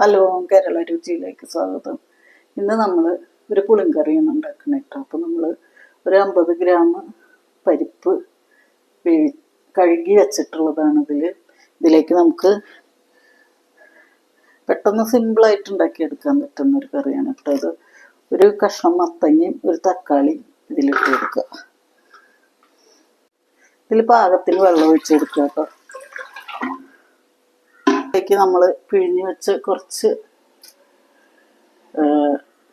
Hello Kerala രുചിയിലേക്ക് സ്വാഗതം. ഇന്ന് നമ്മൾ ഒരു പുളിങ്കറിയാണ് ഉണ്ടാക്കുന്നത് കേട്ടോ. അപ്പോൾ നമ്മൾ ഒരു അമ്പത് ഗ്രാം പരിപ്പ് വേവി കഴുകി വെച്ചിട്ടുള്ളതാണ് ഇതിൽ ഇതിലേക്ക് നമുക്ക് പെട്ടെന്ന് സിമ്പിളായിട്ട് ഉണ്ടാക്കിയെടുക്കാൻ പറ്റുന്ന ഒരു കറിയാണ് കേട്ടോ ഇത്. ഒരു കഷ്ണം മത്തങ്ങയും ഒരു തക്കാളി ഇതിലിട്ട് കൊടുക്കുക. ഇതിൽ പാകത്തിന് വെള്ളം ഒഴിച്ച് കൊടുക്കുക കേട്ടോ. ഇതിലേക്ക് നമ്മൾ പിഴിഞ്ഞ് വെച്ച് കുറച്ച്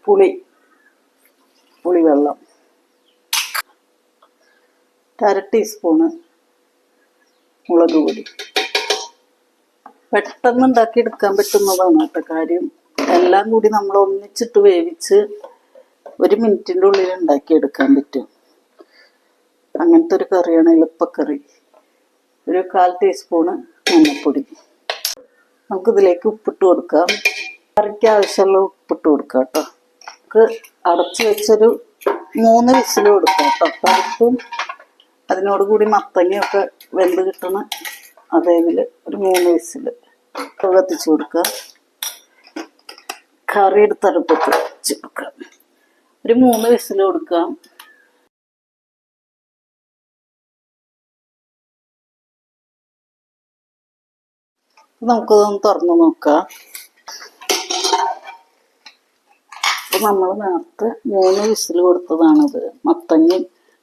പുളി പുളിവെള്ളം. അര ടീസ്പൂണ് മുളക് പൊടി. പെട്ടെന്ന് ഉണ്ടാക്കിയെടുക്കാൻ പറ്റുന്നതാണ് കേട്ടോ കാര്യം. എല്ലാം കൂടി നമ്മൾ ഒന്നിച്ചിട്ട് വേവിച്ച് ഒരു മിനിറ്റിന്റെ ഉള്ളിൽ ഉണ്ടാക്കിയെടുക്കാൻ പറ്റും. അങ്ങനത്തെ ഒരു കറിയാണ് എളുപ്പക്കറി. ഒരു കാൽ ടീസ്പൂണ് മഞ്ഞൾപ്പൊടി. നമുക്കിതിലേക്ക് ഉപ്പിട്ട് കൊടുക്കാം. കറിക്ക് ആവശ്യമുള്ള ഉപ്പിട്ട് കൊടുക്കാം കേട്ടോ. നമുക്ക് അടച്ചു വെച്ചൊരു മൂന്ന് വിസിൽ കൊടുക്കാം കേട്ടോ. പരിപ്പും അതിനോട് കൂടി മത്തങ്ങയൊക്കെ വെന്ത് കിട്ടണ അതേതിൽ ഒരു മൂന്ന് വിസിൽ കത്തിച്ചു കൊടുക്കുക. കറി വെച്ച് കൊടുക്കാം. ഒരു മൂന്ന് വിസിൽ കൊടുക്കാം. നമുക്കതൊന്ന് തുറന്ന് നോക്കാം. നമ്മൾ നേരത്തെ മൂന്ന് വിസിൽ കൊടുത്തതാണിത്. മത്തങ്ങ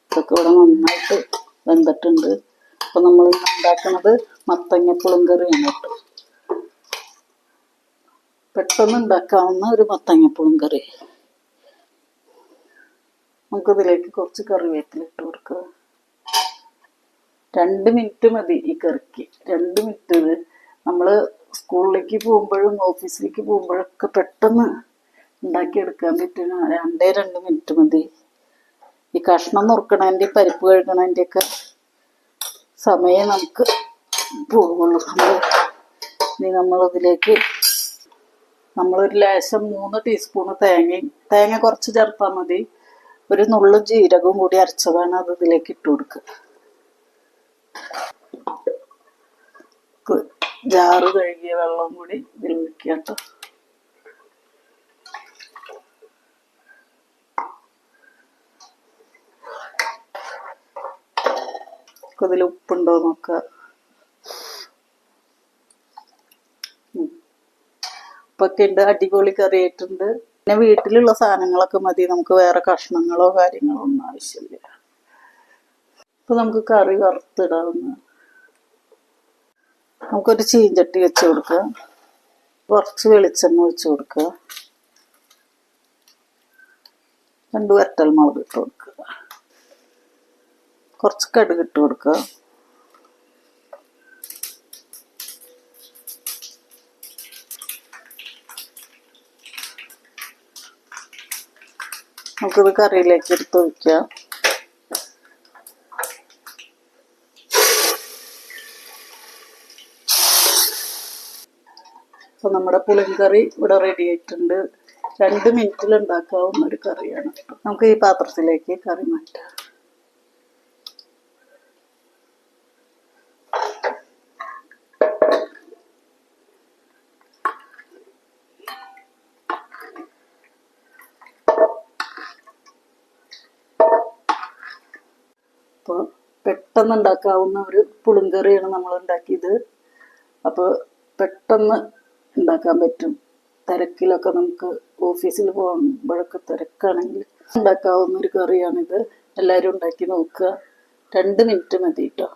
ഇതൊക്കെ ഇവിടെ നന്നായിട്ട് വെന്തിട്ടുണ്ട്. അപ്പൊ നമ്മൾ ഉണ്ടാക്കുന്നത് മത്തങ്ങ പുളിങ്കറിയാണ് കേട്ടോ. പെട്ടെന്ന് ഉണ്ടാക്കാവുന്ന ഒരു മത്തങ്ങ പുളിങ്കറി നമുക്കിതിലേക്ക് കുറച്ച് കറിവേപ്പില ഇട്ട് കൊടുക്കുക രണ്ട് മിനിറ്റ് മതി ഈ കറിക്ക്. രണ്ട് മിനിറ്റ് നമ്മൾ സ്കൂളിലേക്ക് പോകുമ്പോഴും ഓഫീസിലേക്ക് പോകുമ്പോഴൊക്കെ പെട്ടെന്ന് ഉണ്ടാക്കിയെടുക്കാൻ പറ്റുന്ന രണ്ടേ രണ്ട് മിനിറ്റ് മതി. ഈ കഷ്ണം നുറുക്കണതിന്റെ പരിപ്പ് കഴുകണതിന്റെ ഒക്കെ സമയം നമുക്ക് പോകുള്ളൂ. നമ്മൾ ഇനി നമ്മളതിലേക്ക് നമ്മളൊരു ലേശം മൂന്ന് ടീസ്പൂണ് തേങ്ങയും തേങ്ങ കുറച്ച് ചേർത്താൽ മതി. ഒരു നുള്ളു ജീരകവും കൂടി അരച്ചതാണ് അത് ഇതിലേക്ക് ഇട്ട് കൊടുക്കുക. ജാറ് കഴുകിയ കൂടി ഇതിൽ ഇതിൽ ഉപ്പുണ്ടോ നോക്കുക ഉം. ഉപ്പൊക്കെ ഉണ്ട് അടിപൊളി കറി ആയിട്ടുണ്ട് പിന്നെ വീട്ടിലുള്ള സാധനങ്ങളൊക്കെ മതി നമുക്ക് വേറെ കഷ്ണങ്ങളോ കാര്യങ്ങളോ ഒന്നും ആവശ്യമില്ല. അപ്പൊ നമുക്ക് കറി വറുത്തിടാവുന്ന നമുക്കൊരു ചീഞ്ചട്ടി വെച്ച് കൊടുക്കുക കുറച്ച് വെളിച്ചെണ്ണ ഒഴിച്ച് കൊടുക്കുക രണ്ട് വരട്ടൽ മുളക് ഇട്ട് കൊടുക്കുക കുറച്ച് കടുക് ഇട്ട് കൊടുക്കുക നമുക്കിത് കറിയിലേക്ക് എടുത്ത് ഒഴിക്കാം. അപ്പൊ നമ്മുടെ പുളിങ്കറി ഇവിടെ റെഡി ആയിട്ടുണ്ട്. രണ്ട് മിനിറ്റിൽ ഉണ്ടാക്കാവുന്ന ഒരു കറിയാണ്. നമുക്ക് ഈ പാത്രത്തിലേക്ക് കറി മാറ്റാം. പെട്ടെന്ന് ഉണ്ടാക്കാവുന്ന ഒരു പുളിങ്കറിയാണ് നമ്മൾ ഉണ്ടാക്കിയത്. അപ്പോൾ പെട്ടെന്ന് ഉണ്ടാക്കാൻ പറ്റും. തിരക്കിലൊക്കെ നമുക്ക് ഓഫീസിൽ പോകുമ്പോഴൊക്കെ തിരക്കാണെങ്കിൽ ഉണ്ടാക്കാവുന്ന ഒരു കറിയാണിത്. എല്ലാവരും ഉണ്ടാക്കി നോക്കുക. രണ്ട് മിനിറ്റ് മതി കേട്ടോ.